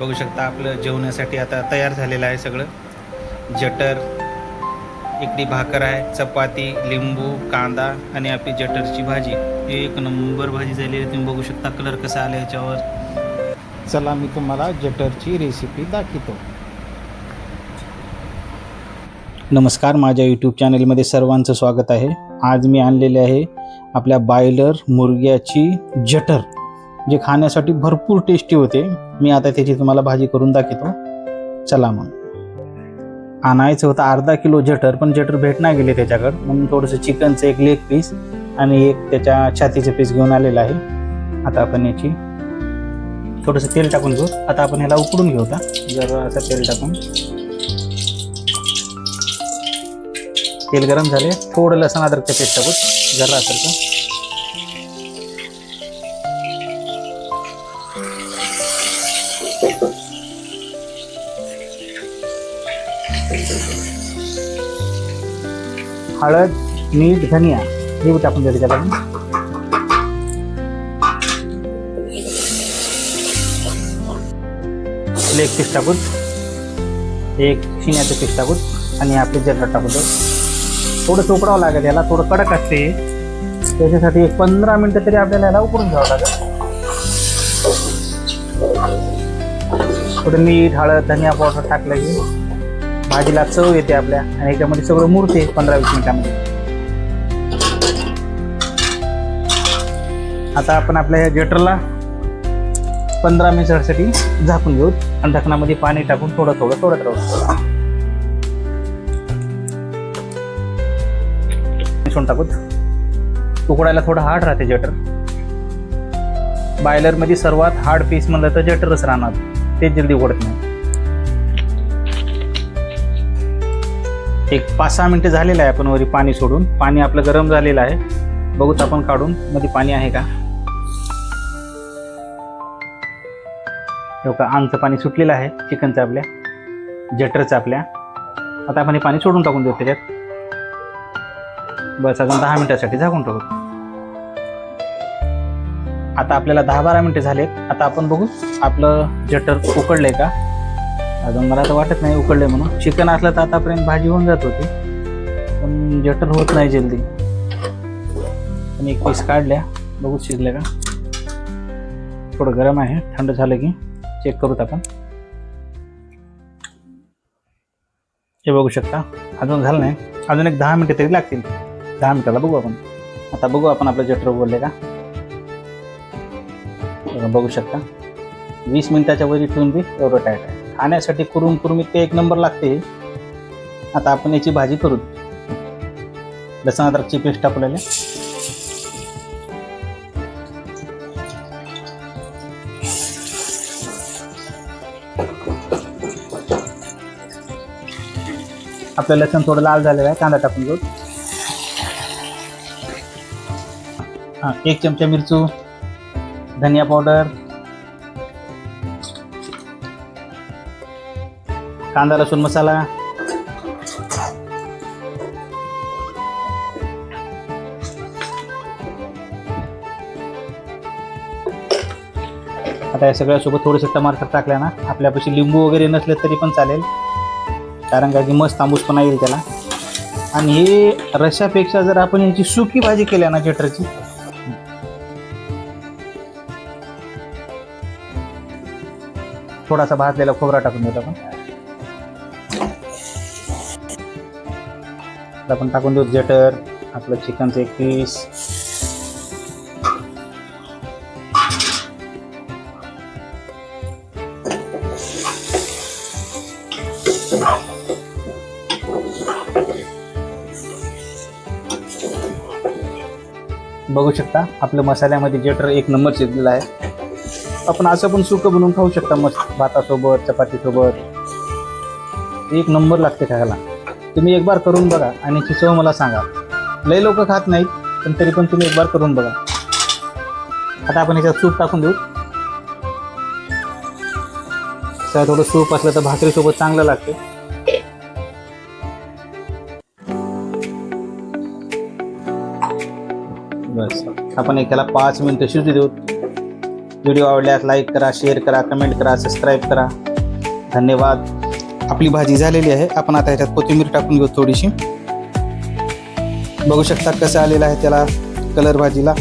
बघू शकता आपलं जेवणासाठी आता तयार झालेलं आहे सगळं. जटर इकडे भाकर आहे चपाती लिंबू कांदा आणि आपली जटरची भाजी. एक नंबर भाजी झालेली आहे. तुम्ही बघू शकता कलर कसा आला याच्यावर. चला मी तुम्हाला जटरची रेसिपी दाखवतो. नमस्कार माझ्या यूट्यूब चॅनलमध्ये सर्वांचं स्वागत आहे. आज मी आणलेले आहे आपल्या बायलर मुर्ग्याची जटर. जे खाण्यासाठी भरपूर टेस्टी होते. मी आता त्याची तुम्हाला भाजी करून दाखवतो. चला मग. आणायचं होतं अर्धा किलो जटर पण जटर भेट नाही गेले त्याच्याकडं. म्हणून थोडंसं चिकनचं एक लेग पीस आणि एक त्याच्या छातीचं पीस घेऊन आलेलं आहे. आता आपण याची थोडंसं तेल टाकून घेऊ. आता आपण ह्याला उकडून घेऊ आता. जर असं तेल टाकून. तेल गरम झाले. थोडं लसण अद्रकचं पेस्ट टाकू. जरा का हळद मीठ धनिया हे टाकून द्यायचं त्याला एक पीस टाकून एक शिण्याचं पीस टाकून आणि आपले जटर टाकून देऊ. थोडं उकडावं लागेल याला थोडं कडक असते. त्याच्यासाठी एक पंधरा मिनटं तरी आपल्याला याला उकडून घ्यावं लागेल. थोडं मीठ हळद धनिया पावडर टाकलं की भाजीला चव येते आपल्या आणि याच्यामध्ये सगळं मुरते पंधरा वीस मिनिटामध्ये. आता आपण आपल्या या जटरला पंधरा मिनिटासाठी झाकून घेऊ आणि ढकणामध्ये पाणी टाकून थोडं थोडं थोडं थोडं. मिसळून टाकूत उकडायला थोडं हार्ड राहते जटर. बायलरमध्ये सर्वात हार्ड पीस म्हणलं तर जटरच राहणार. ते जल्दी उघडत नाही. एक पाच सहा मिनटं झालेलं आहे आपण वरी पाणी सोडून. पाणी आपलं गरम झालेलं आहे. बघूत आपण काढून मध्ये पाणी आहे का? का आमचं पाणी सुटलेलं आहे चिकनचं आपल्या जटरचं आपल्या. आता आपण हे पाणी सोडून टाकून देऊ त्याच्यात. बस अजून दहा मिनिटासाठी झाकून टाकू आता आपल्याला दहा बारा मिनिटं झालेत. आता आपण बघू आपलं जटर उकडलंय का? अजून मला तर वाटत नाही उकडले म्हणून. चिकन असलं तर आतापर्यंत भाजी होऊन जात होती. पण जटर होत नाही जल्दी. पण एक पीस काढल्या. बघू शिजले का? थोडं गरम आहे. थंड झालं की चेक करूत आपण. हे बघू शकता. अजून झालं नाही. अजून एक दहा मिनिटं तरी लागतील. दहा मिनिटाला बघू आपण. आता बघू आपण आपलं जटर बोलले का? बघू शकता. वीस मिनिटाच्या वरी ठेवून बी एवढं टाईट आहे. आणण्यासाठी कुरुम कुरुमी ते एक नंबर लागते. आता आपण याची भाजी करू. लसण अद्रकची पेस्ट आपल्याला. आपलं लसण थोडं लाल झालेलं आहे कांदा टाकून घेऊ. हां एक चमचा मिरचू धनिया पावडर कांदा लसूण मसाला. आता या सगळ्यासोबत थोडंसं टमाटर टाकल्या ना. आपल्यापाशी लिंबू वगैरे नसले तरी पण चालेल. कारण का की मस्त आंबूसपणा येईल त्याला. आणि हे रशापेक्षा जर आपण याची सुकी भाजी केल्या ना जटरची थोडासा भाजलेला खोबरा टाकून देतो आपण. आता आपण टाकून देऊ जटर. आपलं चिकनचं एक पीस बघू शकता आपलं मसाल्यामध्ये जटर एक नंबर शिजलेला आहे. आपण असं पण सुकं बनवून खाऊ शकता मस्त भातासोबत चपातीसोबत. एक नंबर लागते खायला. तुम्ही एक बार करून बघा आणि याची चव मला सांगा. लई लोक खात नाहीत पण तरी पण तुम्ही एक बार करून बघा. आता आपण याच्यात सूप टाकून देऊ. सर थोडं सूप असलं तर भाकरीसोबत चांगलं लागते. बस. आपण एकाला पाच मिनिटं शिजू देऊ. व्हिडिओ आवडल्यास लाईक करा शेअर करा कमेंट करा सबस्क्राईब करा. धन्यवाद. आपली भाजी झालेली आहे. आपण आता ह्याच्यात कोथिंबीर टाकून घेऊ थोडीशी. बघू शकता कसं आलेलं आहे त्याला कलर भाजीला.